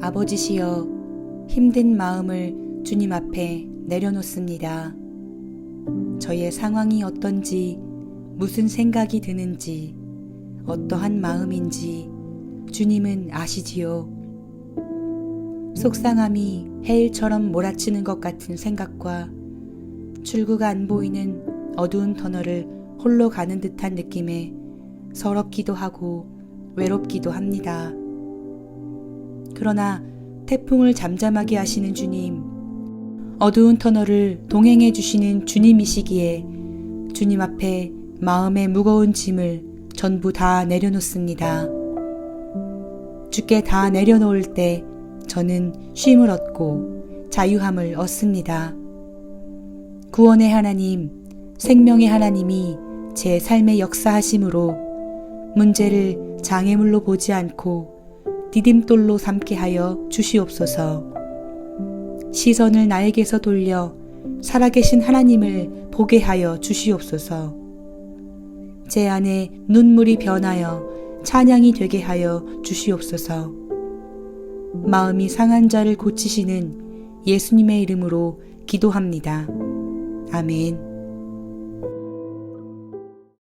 아버지시여 힘든 마음을 주님 앞에 내려놓습니다. 저의 상황이 어떤지, 무슨 생각이 드는지, 어떠한 마음인지 주님은 아시지요. 속상함이 해일처럼 몰아치는 것 같은 생각과 출구가 안 보이는 어두운 터널을 홀로 가는 듯한 느낌에 서럽기도 하고 외롭기도 합니다. 그러나 태풍을 잠잠하게 하시는 주님, 어두운 터널을 동행해 주시는 주님이시기에 주님 앞에 마음의 무거운 짐을 전부 다 내려놓습니다. 주께 다 내려놓을 때 저는 쉼을 얻고 자유함을 얻습니다. 구원의 하나님, 생명의 하나님이 제 삶의 역사하심으로 문제를 장애물로 보지 않고 디딤돌로 삼게 하여 주시옵소서. 시선을 나에게서 돌려 살아계신 하나님을 보게 하여 주시옵소서. 제 안에 눈물이 변하여 찬양이 되게 하여 주시옵소서. 마음이 상한 자를 고치시는 예수님의 이름으로 기도합니다. 아멘.